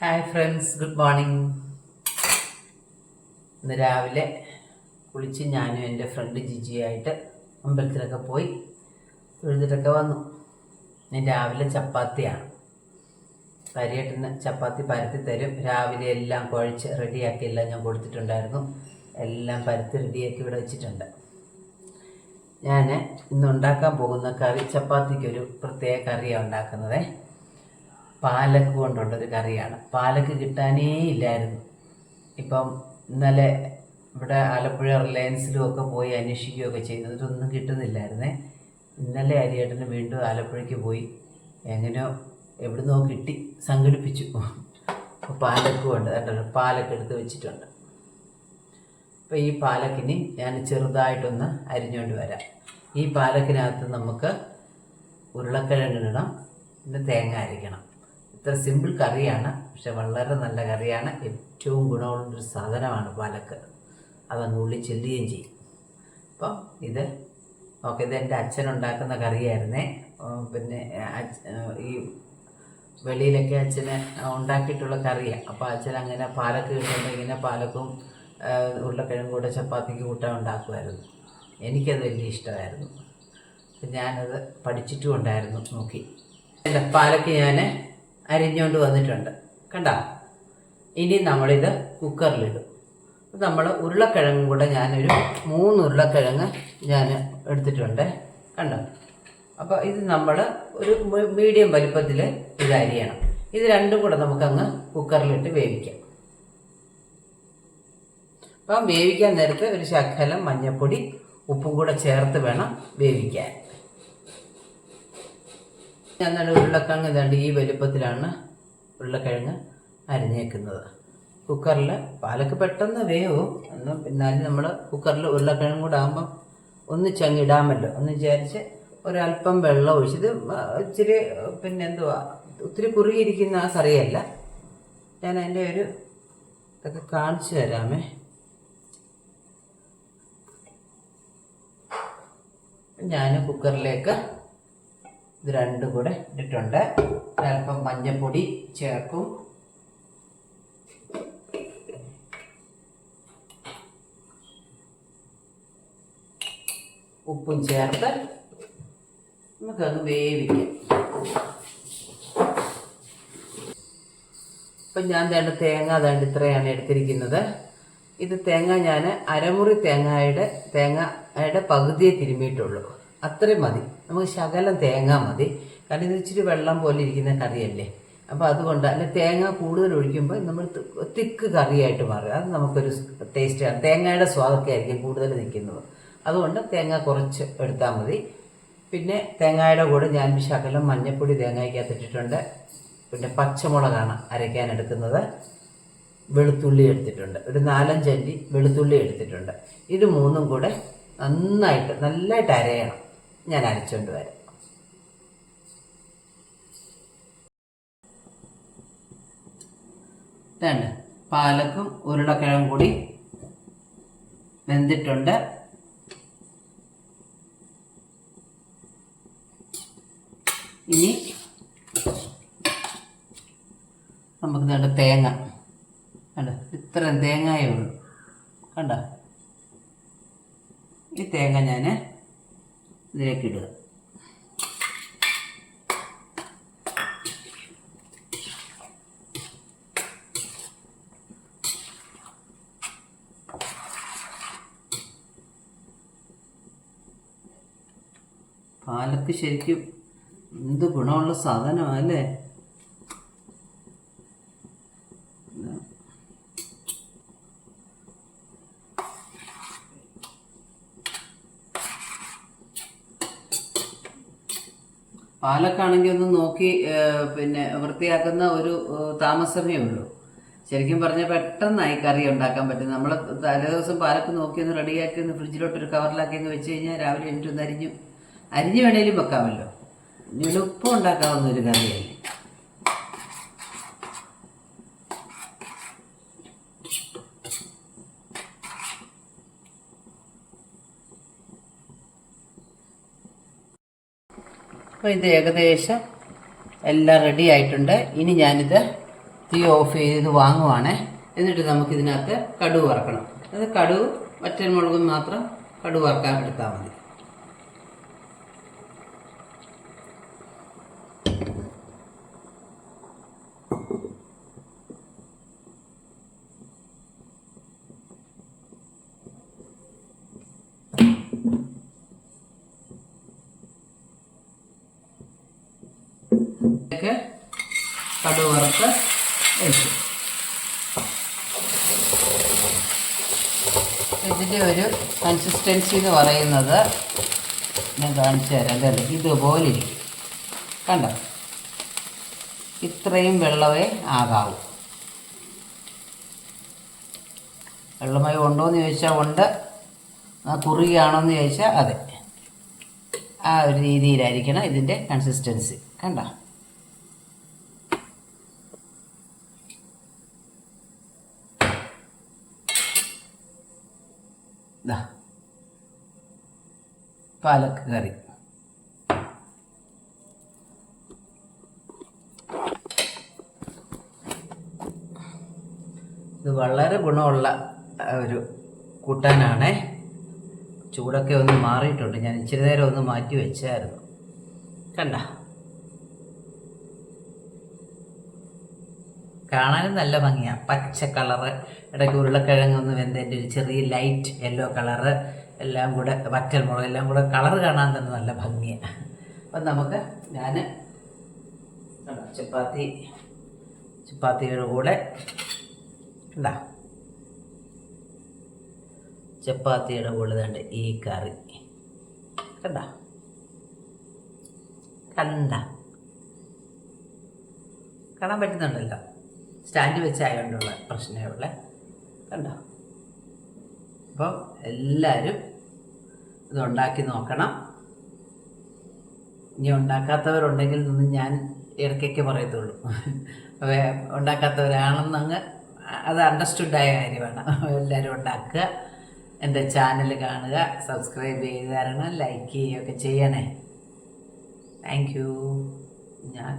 Hi friends good morning ഇന്ന് രാവിലെ കുളിച്ച് ഞാനും എന്റെ ഫ്രണ്ട് ജിജിയായിട്ട് അമ്പലത്തിലൊക്കെ പോയി തൊഴുതിട്ടൊക്കെ വന്നു. ഞാൻ രാവിലെ ചപ്പാത്തിയാണ്. പരിയേട്ടന് ചപ്പാത്തി പരത്തി തരും. രാവിലെ എല്ലാം കുഴച്ച് റെഡിയാക്കി എല്ലാം ഞാൻ കൊടുത്തിട്ടുണ്ടായിരുന്നു. എല്ലാം പരത്തി റെഡിയാക്കി ഇവിടെ വെച്ചിട്ടുണ്ട്. ഞാൻ ഇന്ന് ഉണ്ടാക്കാൻ പോകുന്ന കറി ചപ്പാത്തിക്കൊരു പ്രത്യേക കറിയാണ് ഉണ്ടാക്കുന്നത്. പാലക്ക് കൊണ്ടുള്ളൊരു കറിയാണ്. പാലക്ക് കിട്ടാനേ ഇല്ലായിരുന്നു. ഇപ്പം ഇന്നലെ ഇവിടെ ആലപ്പുഴ റിലയൻസിലും ഒക്കെ പോയി അന്വേഷിക്കുകയൊക്കെ ചെയ്തു. ഇതൊന്നും കിട്ടുന്നില്ലായിരുന്നേ. ഇന്നലെ അരിയേട്ടന് വീണ്ടും ആലപ്പുഴയ്ക്ക് പോയി. എങ്ങനെയോ എവിടുന്നോ കിട്ടി സംഘടിപ്പിച്ചു. പാലക്കും ഉണ്ട് കേട്ടോ പാലക്ക് എടുത്ത് വെച്ചിട്ടുണ്ട്. അപ്പോൾ ഈ പാലക്കിന് ഞാൻ ചെറുതായിട്ടൊന്ന് അരിഞ്ഞുകൊണ്ട് വരാം. ഈ പാലക്കിനകത്ത് നമുക്ക് ഉരുളക്കിഴങ്ങിടണം പിന്നെ തേങ്ങ അരിക്കണം ഇത്ര സിമ്പിൾ കറിയാണ് പക്ഷെ വളരെ നല്ല കറിയാണ്. ഏറ്റവും ഗുണമുള്ളൊരു സാധനമാണ് പാലക്ക്. അതങ്ങ് ഉള്ളി ചെല്ലുകയും ചെയ്യും. അപ്പം ഇത് ഓക്കെ ഇത് എന്റെ അച്ഛൻ ഉണ്ടാക്കുന്ന കറിയായിരുന്നേ. പിന്നെ ഈ വെളിയിലൊക്കെ അച്ഛന് ഉണ്ടാക്കിയിട്ടുള്ള കറിയാണ് അപ്പോൾ അച്ഛൻ അങ്ങനെ പാലക്ക് കിട്ടുമ്പോൾ ഇങ്ങനെ പാലക്കും ഉരുളക്കിഴങ്ങ് കൂടെ ചപ്പാത്തിക്ക് കൂട്ടാൻ ഉണ്ടാക്കുമായിരുന്നു. എനിക്കത് വലിയ ഇഷ്ടമായിരുന്നു. ഞാനത് പഠിച്ചിട്ടും ഉണ്ടായിരുന്നു നോക്കി. പാലക്ക് ഞാൻ അരിഞ്ഞുകൊണ്ട് വന്നിട്ടുണ്ട്. കണ്ട? ഇനി നമ്മളിത് കുക്കറിലിടും. നമ്മൾ ഉരുളക്കിഴങ്ങും കൂടെ ഞാനൊരു മൂന്ന് ഉരുളക്കിഴങ്ങ് ഞാൻ എടുത്തിട്ടുണ്ട്. കണ്ടോ? അപ്പോൾ ഇത് നമ്മൾ ഒരു മീഡിയം വലിപ്പത്തിൽ ഇത് അരിയണം. ഇത് രണ്ടും കൂടെ നമുക്കങ്ങ് കുക്കറിലിട്ട് വേവിക്കാം. അപ്പം വേവിക്കാൻ നേരത്തെ ഒരു ശകലം മഞ്ഞൾപ്പൊടി ഉപ്പും കൂടെ ചേർത്ത് വേണം വേവിക്കാൻ. നല്ല ഉരുളക്കിഴങ്ങ് ഇതാണ്ട് ഈ വലുപ്പത്തിലാണ് ഉരുളക്കിഴങ്ങ് അരിഞ്ഞേക്കുന്നത്. കുക്കറിൽ പാലക്ക് പെട്ടെന്ന് വേവും. എന്ന് എന്നാലും നമ്മൾ കുക്കറിൽ ഉരുളക്കിഴങ്ങ് കൂടെ ആകുമ്പം ഒന്ന് ചങ്ങിടാമല്ലോ എന്ന് വിചാരിച്ച് ഒരല്പം വെള്ളം ഒഴിച്ചത് ഇച്ചിരി പിന്നെ എന്തുവാ ഒത്തിരി കുറുകിയിരിക്കുന്ന ആ കറിയല്ല. ഞാൻ അതിന്റെ ഒരു ഇതൊക്കെ കാണിച്ചു തരാമേ. ഞാൻ കുക്കറിലേക്ക് ഇത് രണ്ടും കൂടെ ഇട്ടിട്ടുണ്ട്. അല്പം മഞ്ഞൾപ്പൊടി ചേർക്കും. ഉപ്പും ചേർത്ത് നമുക്കത് വേവിക്കാം. ഇപ്പം ഞാൻ തേണ്ട തേങ്ങ തേണ്ട ഇത്രയാണ് എടുത്തിരിക്കുന്നത്. ഇത് തേങ്ങ ഞാൻ അരമുറി തേങ്ങയുടെ തേങ്ങയുടെ പകുതിയെ തിരുമ്മിയിട്ടുള്ളൂ. അത്രയും മതി. നമുക്ക് ശകലം തേങ്ങ മതി. കാരണം ഇത് ഇച്ചിരി വെള്ളം പോലെ ഇരിക്കുന്ന കറിയല്ലേ? അപ്പോൾ അതുകൊണ്ട് അല്ലെ തേങ്ങ കൂടുതൽ ഒഴിക്കുമ്പോൾ നമ്മൾ തിക്ക് കറിയായിട്ട് മാറും. അത് നമുക്കൊരു ടേസ്റ്റാണ് തേങ്ങയുടെ സ്വാദൊക്കെ ആയിരിക്കും കൂടുതൽ നിൽക്കുന്നത്. അതുകൊണ്ട് തേങ്ങ കുറച്ച് എടുത്താൽ മതി. പിന്നെ തേങ്ങയുടെ കൂടെ ഞാൻ ശകലം മഞ്ഞപ്പൊടി തേങ്ങയ്ക്കകത്ത് ഇട്ടിട്ടുണ്ട്. പിന്നെ പച്ചമുളകാണ് അരയ്ക്കാൻ എടുക്കുന്നത്. വെളുത്തുള്ളി എടുത്തിട്ടുണ്ട്. ഒരു നാലഞ്ചല്ലി വെളുത്തുള്ളി എടുത്തിട്ടുണ്ട്. ഇത് മൂന്നും കൂടെ നന്നായിട്ട് നല്ലതായിട്ട് അരയണം. ഞാൻ അരച്ചുകൊണ്ട് വരാം. ഇതാണ് പാലക്കും ഉരുളക്കിഴങ്ങും കൂടി വെന്തിട്ടുണ്ട്. ഇനി നമുക്ക് തേങ്ങ. കണ്ട? ഇത്രയും തേങ്ങയേ ഉള്ളൂ. കണ്ട ഈ തേങ്ങ ഞാൻ ഇതിലേക്ക് ഇടുക പാലക്ക് ശരിക്കും എന്ത് ഗുണമുള്ള സാധനമല്ലേ പാലക്കാണെങ്കിൽ ഒന്ന് നോക്കി പിന്നെ വൃത്തിയാക്കുന്ന ഒരു താമസമേ ഉള്ളൂ. ശരിക്കും പറഞ്ഞാൽ പെട്ടെന്നായി കറി ഉണ്ടാക്കാൻ പറ്റും. നമ്മൾ തലേ ദിവസം പാലക്ക് നോക്കി ഒന്ന് റെഡിയാക്കി ഒന്ന് ഫ്രിഡ്ജിലോട്ട് ഒരു കവറിലാക്കി ഒന്ന് വെച്ച് കഴിഞ്ഞാൽ രാവിലെ എണീറ്റ് ഒന്ന് അരിഞ്ഞു അരിഞ്ഞു വേണേലും വെക്കാമല്ലോ. എളുപ്പം ഉണ്ടാക്കാവുന്ന ഒരു കറിയല്ലേ. അപ്പോൾ ഇത് ഏകദേശം എല്ലാം റെഡി ആയിട്ടുണ്ട്. ഇനി ഞാനിത് തീ ഓഫ് ചെയ്ത് വാങ്ങുവാണേ. എന്നിട്ട് നമുക്ക് ഇതിനകത്ത് കടുവ് വറക്കണം. അത് കടുവ് മുളകും മാത്രം കടുവ് വറക്കാൻ എടുത്താൽ മതി. ഇതിലേക്ക് വറുത്ത് ഒഴിച്ചു ഇതിന്റെ ഒരു കൺസിസ്റ്റൻസി എന്ന് പറയുന്നത് ഞാൻ കാണിച്ചു തരാം. അല്ലേ? ഇതുപോലെ ഇരിക്കും. കണ്ടോ? ഇത്രയും വെള്ളമേ ആകാവൂ. വെള്ളമായി ഉണ്ടോ എന്ന് ചോദിച്ചാൽ ഉണ്ട്. കുറുകയാണോ ചോദിച്ചാൽ അതെ. ആ ഒരു രീതിയിലായിരിക്കണം ഇതിന്റെ കൺസിസ്റ്റൻസി കണ്ടോ? ദാ. പാലക്ക് കറി. ഇത് വളരെ ഗുണമുള്ള ഒരു കൂട്ടാനാണേ. ചൂടൊക്കെ ഒന്ന് മാറിയിട്ടുണ്ട്. ഞാൻ ഇച്ചിരി നേരം ഒന്ന് മാറ്റി വെച്ചായിരുന്നു. കണ്ട? കാണാനും നല്ല ഭംഗിയാണ് പച്ച കളറ് ഇടയ്ക്ക് ഉരുളക്കിഴങ്ങ് ഒന്ന് വെന്തതിന്റെ ഒരു ചെറിയ ലൈറ്റ് യെല്ലോ കളറ് എല്ലാം കൂടെ വറ്റൽ മുളക് എല്ലാം കൂടെ കളറ് കാണാൻ തന്നെ നല്ല ഭംഗിയാണ് അപ്പം നമുക്ക് ഞാൻ ചപ്പാത്തി ചപ്പാത്തിയുടെ കൂടെ ഉണ്ടാ ചപ്പാത്തിയുടെ കൂടെ ദാണ്ട് ഈ കറി. കണ്ട? കണ്ട? കാണാൻ പറ്റുന്നുണ്ടല്ലോ. സ്റ്റാൻഡ് വെച്ചായതുകൊണ്ടുള്ള പ്രശ്നമേ ഉള്ളേ കണ്ടോ? അപ്പോൾ എല്ലാവരും ഇത് ഉണ്ടാക്കി നോക്കണം. ഇനി ഉണ്ടാക്കാത്തവരുണ്ടെങ്കിൽ നിന്ന് ഞാൻ ഇടയ്ക്കൊക്കെ പറയത്തുള്ളൂ. അപ്പോൾ ഉണ്ടാക്കാത്തവരാണെന്നങ്ങ് അത് അണ്ടർസ്റ്റുഡായ കാര്യമാണ്. എല്ലാവരും ഉണ്ടാക്കുക. എന്റെ ചാനൽ കാണുക സബ്സ്ക്രൈബ് ചെയ്ത് തരണം ലൈക്ക് ചെയ്യുകയൊക്കെ ചെയ്യണേ. താങ്ക് യു ഞാൻ